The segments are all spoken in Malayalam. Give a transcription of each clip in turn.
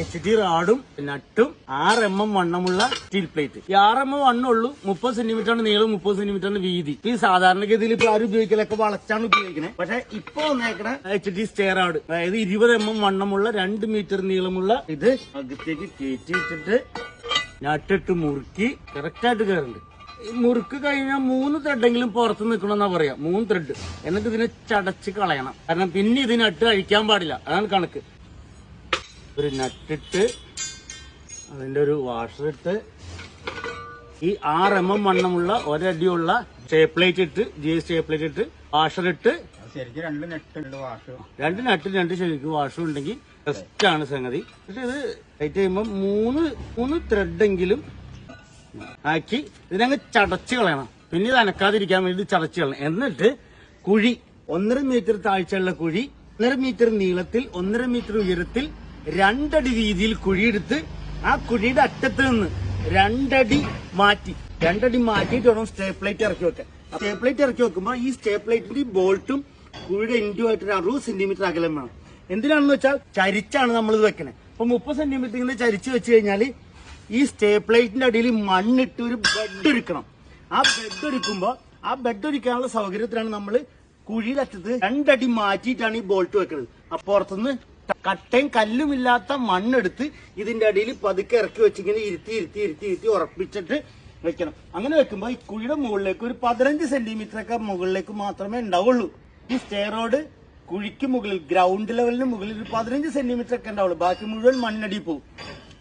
എച്ച് ഡി റാഡും നട്ടും ആറ് എം എം വണ്ണമുള്ള സ്റ്റീൽ പ്ലേറ്റ്. ഈ ആറ് എം എം വണ്ണുള്ളൂ മുപ്പത് സെന്റിമീറ്റർ ആണ് നീളം മുപ്പത് സെന്റിമീറ്റർ ആണ് വീതി. ഈ സാധാരണഗതിയിൽ ഇപ്പൊ ആരും ഉപയോഗിക്കലൊക്കെ വളച്ചാണ് ഉപയോഗിക്കുന്നത് പക്ഷെ ഇപ്പൊ വന്നേക്കണ എച്ച് ഡി സ്റ്റെയർ റാഡ് അതായത് ഇരുപത് എം എം വണ്ണമുള്ള രണ്ട് മീറ്റർ നീളമുള്ള ഇത് അകത്തേക്ക് കയറ്റി വെച്ചിട്ട് നട്ടിട്ട് മുറുക്കി കറക്റ്റായിട്ട് കയറുന്നുണ്ട് ഈ മുറുക്ക് കഴിഞ്ഞാൽ മൂന്ന് ത്രെഡെങ്കിലും പുറത്ത് നിൽക്കണമെന്നാ പറയാ മൂന്ന് ത്രെഡ് എന്നിട്ട് ഇതിനെ ചടച്ച് കളയണം. കാരണം പിന്നെ ഇതിനട്ട് കഴിക്കാൻ പാടില്ല അതാണ് കണക്ക്. ഒരു നട്ടിട്ട് അതിന്റെ ഒരു വാഷറിട്ട് ഈ ആറ് എം എം വണ്ണമുള്ള ഒരടിയുള്ള സ്റ്റേപ്ലേറ്റ് ഇട്ട് ജി എസ് സ്റ്റേപ്ലേറ്റ് ഇട്ട് വാഷറിട്ട് ശരിക്കും രണ്ട് നെട്ടുണ്ട് വാഷ് രണ്ട് നട്ടിൽ രണ്ട് ശരിക്കും വാഷും ഉണ്ടെങ്കിൽ ബെസ്റ്റ് ആണ് സംഗതി. പക്ഷെ ഇത് ടൈറ്റ് ചെയ്യുമ്പോൾ മൂന്ന് മൂന്ന് ത്രെഡെങ്കിലും ആക്കി ഇതിനങ്ങ് ചടച്ച് കളയണം. പിന്നെ ഇത് അനക്കാതിരിക്കാൻ വേണ്ടി ചടച്ച് കളയണം. എന്നിട്ട് കുഴി ഒന്നര മീറ്റർ താഴ്ചയുള്ള കുഴി ഒന്നര മീറ്റർ നീളത്തിൽ ഒന്നര മീറ്റർ ഉയരത്തിൽ രണ്ടടി വീതിയിൽ കുഴിയെടുത്ത് ആ കുഴിയുടെ അറ്റത്ത് നിന്ന് രണ്ടടി മാറ്റി. രണ്ടടി മാറ്റിയിട്ട് വേണം സ്റ്റേപ്ലേറ്റ് ഇറക്കി വെക്കാൻ. സ്റ്റേപ്ലേറ്റ് ഇറക്കി വെക്കുമ്പോൾ ഈ സ്റ്റേപ്ലേറ്റിന്റെ ബോൾട്ടും കുഴിയുടെ ഇൻഡുമായിട്ട് ഒരു അറുപത് സെന്റിമീറ്റർ അകലം വേണം. എന്തിനാണെന്ന് വെച്ചാൽ ചരിച്ചാണ് നമ്മൾ ഇത് വെക്കണത് അപ്പൊ മുപ്പത് സെന്റിമീറ്റർ ഇങ്ങനെ ചരിച്ച് വെച്ച് കഴിഞ്ഞാൽ ഈ സ്റ്റേപ്ലേറ്റിന്റെ അടിയിൽ മണ്ണിട്ട് ഒരു ബെഡ് ഒരുക്കണം. ആ ബെഡ് ഒരുക്കുമ്പോ ആ ബെഡ് ഒരുക്കാനുള്ള സൗകര്യത്തിലാണ് നമ്മൾ കുഴിയിലറ്റത്ത് രണ്ടടി മാറ്റിയിട്ടാണ് ഈ ബോൾട്ട് വെക്കുന്നത് അപ്പൊ പുറത്തുനിന്ന് കട്ടയും കല്ലുമില്ലാത്ത മണ്ണെടുത്ത് ഇതിന്റെ അടിയിൽ പതുക്കെ ഇറക്കി വെച്ചിങ്ങനെ ഇരുത്തി ഇരുത്തി ഇരുത്തി ഇരുത്തി ഉറപ്പിച്ചിട്ട് വെക്കണം. അങ്ങനെ വെക്കുമ്പോൾ ഈ കുഴിയുടെ മുകളിലേക്ക് ഒരു പതിനഞ്ച് സെന്റിമീറ്റർ ഒക്കെ മുകളിലേക്ക് മാത്രമേ ഉണ്ടാവുള്ളൂ. ഈ സ്റ്റെയറോഡ് കുഴിക്ക് മുകളിൽ ഗ്രൗണ്ട് ലെവലിന് മുകളിൽ ഒരു പതിനഞ്ച് സെന്റിമീറ്റർ ഒക്കെ ഉണ്ടാവുള്ളൂ. ബാക്കി മുഴുവൻ മണ്ണടി പോകും.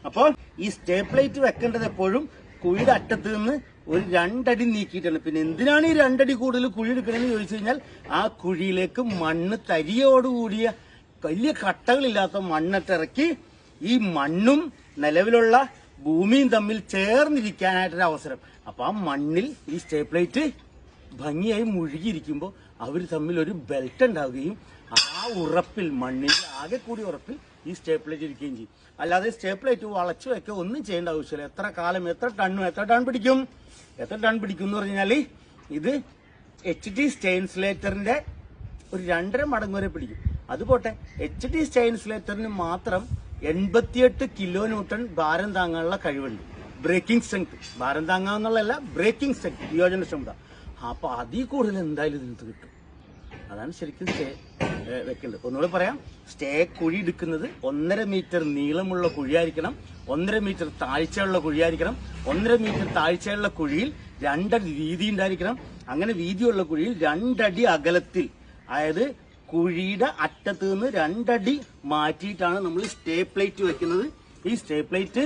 അപ്പോൾ ഈ സ്റ്റേ പ്ലേറ്റ് വെക്കേണ്ടത് എപ്പോഴും കുഴിയുടെ അറ്റത്ത് നിന്ന് ഒരു രണ്ടടി നീക്കിയിട്ടാണ്. പിന്നെ എന്തിനാണ് ഈ രണ്ടടി കൂടുതൽ കുഴി എടുക്കണമെന്ന് ചോദിച്ചു കഴിഞ്ഞാൽ ആ കുഴിയിലേക്ക് മണ്ണ് തരിയോടുകൂടിയ വലിയ കട്ടകളില്ലാത്ത മണ്ണിട്ടിറക്കി ഈ മണ്ണും നിലവിലുള്ള ഭൂമിയും തമ്മിൽ ചേർന്നിരിക്കാനായിട്ടൊരു അവസരം അപ്പൊ ആ മണ്ണിൽ ഈ സ്റ്റേപ്ലൈറ്റ് ഭംഗിയായി മുഴുകിയിരിക്കുമ്പോൾ അവർ തമ്മിൽ ഒരു ബെൽറ്റ് ഉണ്ടാവുകയും ആ ഉറപ്പിൽ മണ്ണിൽ ആകെ കൂടി ഉറപ്പിൽ ഈ സ്റ്റേപ്ലേറ്റ് ഇരിക്കുകയും ചെയ്യും. അല്ലാതെ സ്റ്റേപ്ലേറ്റ് വളച്ചു വെക്കുക ഒന്നും ചെയ്യേണ്ട ആവശ്യമില്ല. എത്ര കാലം എത്ര ടണ്ണും എത്ര ടൺ പിടിക്കും? എത്ര ടൺ പിടിക്കും എന്ന് പറഞ്ഞാൽ ഇത് എച്ച് ഡി സ്റ്റെയിൻസ്ലേറ്ററിന്റെ ഒരു രണ്ടര മടങ്ങ് വരെ പിടിക്കും. അത് പോട്ടെ എച്ച് ഡി സ്റ്റെയിൻസ്ലേറ്ററിന് മാത്രം എൺപത്തിയെട്ട് കിലോ ന്യൂട്ടൺ ഭാരം താങ്ങാനുള്ള കഴിവുണ്ട്. ബ്രേക്കിംഗ് സ്ട്രെങ്ത് ഭാരം താങ്ങാവുന്നുള്ളതല്ല ബ്രേക്കിംഗ് സ്ട്രെങ്ത് വിയോജന ക്ഷമത. അപ്പൊ അതിൽ കൂടുതൽ എന്തായാലും ഇതിനകത്ത് കിട്ടും. അതാണ് ശരിക്കും സ്റ്റേ വെക്കേണ്ടത്. ഒന്നുകൂടെ പറയാം. സ്റ്റേ കുഴി എടുക്കുന്നത് ഒന്നര മീറ്റർ നീളമുള്ള കുഴിയായിരിക്കണം. ഒന്നര മീറ്റർ താഴ്ചയുള്ള കുഴിയായിരിക്കണം. ഒന്നര മീറ്റർ താഴ്ചയുള്ള കുഴിയിൽ രണ്ടടി വീതി ഉണ്ടായിരിക്കണം. അങ്ങനെ വീതിയുള്ള കുഴിയിൽ രണ്ടടി അകലത്തിൽ അതായത് കുഴിയുടെ അറ്റത്ത് നിന്ന് രണ്ടടി മാറ്റിയിട്ടാണ് നമ്മൾ സ്റ്റേ പ്ലേറ്റ് വെക്കുന്നത്. ഈ സ്റ്റേ പ്ലേറ്റ്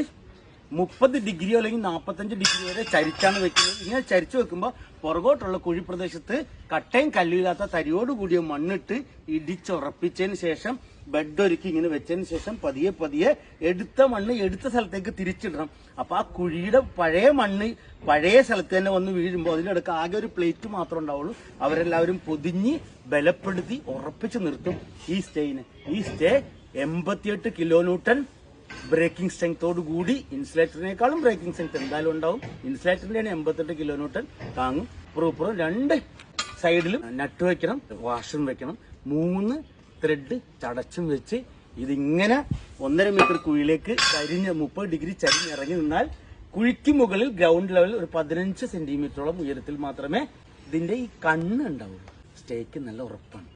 മുപ്പത് ഡിഗ്രിയോ അല്ലെങ്കിൽ നാൽപ്പത്തഞ്ച് ഡിഗ്രി വരെ ചരിച്ചാണ് വെക്കുന്നത്. ഇങ്ങനെ ചരിച്ചു വെക്കുമ്പോൾ പുറകോട്ടുള്ള കുഴി പ്രദേശത്ത് കട്ടയും കല്ലുമില്ലാത്ത തരിയോട് കൂടിയ മണ്ണിട്ട് ഇടിച്ചുറപ്പിച്ചതിന് ശേഷം ബെഡ് ഒരുക്കി ഇങ്ങനെ വെച്ചതിന് ശേഷം പതിയെ പതിയെ എടുത്ത മണ്ണ് എടുത്ത സ്ഥലത്തേക്ക് തിരിച്ചിടണം. അപ്പൊ ആ കുഴിയുടെ പഴയ മണ്ണ് പഴയ സ്ഥലത്ത് തന്നെ വന്ന് വീഴുമ്പോൾ അതിനിടക്ക് ആകെ ഒരു പ്ലേറ്റ് മാത്രം ഉണ്ടാവുള്ളൂ. അവരെല്ലാവരും പൊതിഞ്ഞ് ബലപ്പെടുത്തി ഉറപ്പിച്ചു നിർത്തും ഈ സ്റ്റേയിന്. ഈ സ്റ്റേ എൺപത്തിയെട്ട് കിലോ ന്യൂട്ടൺ ബ്രേക്കിംഗ് സ്ട്രെങ്തോട് കൂടി ഇൻസുലേറ്ററിനേക്കാളും ബ്രേക്കിംഗ് സ്ട്രെങ്ത് എന്തായാലും ഉണ്ടാവും. ഇൻസുലേറ്ററിന്റെ എൺപത്തെട്ട് കിലോ ന്യൂട്ടൺ താങ്ങും. പ്രൂപ്പറും രണ്ട് സൈഡിലും നട്ട് വെക്കണം വാഷും വെക്കണം. മൂന്ന് ത്രെഡ് ചടച്ചും വെച്ച് ഇതിങ്ങനെ ഒന്നര മീറ്റർ കുഴിയിലേക്ക് ചരിഞ്ഞ് മുപ്പത് ഡിഗ്രി ചരിഞ്ഞ് ഇറങ്ങി നിന്നാൽ കുഴിക്ക് മുകളിൽ ഗ്രൗണ്ട് ലെവൽ ഒരു പതിനഞ്ച് സെന്റിമീറ്ററോളം ഉയരത്തിൽ മാത്രമേ ഇതിന്റെ ഈ കണ്ണ് ഉണ്ടാവുള്ളൂ. സ്റ്റേക്ക് നല്ല ഉറപ്പാണ്.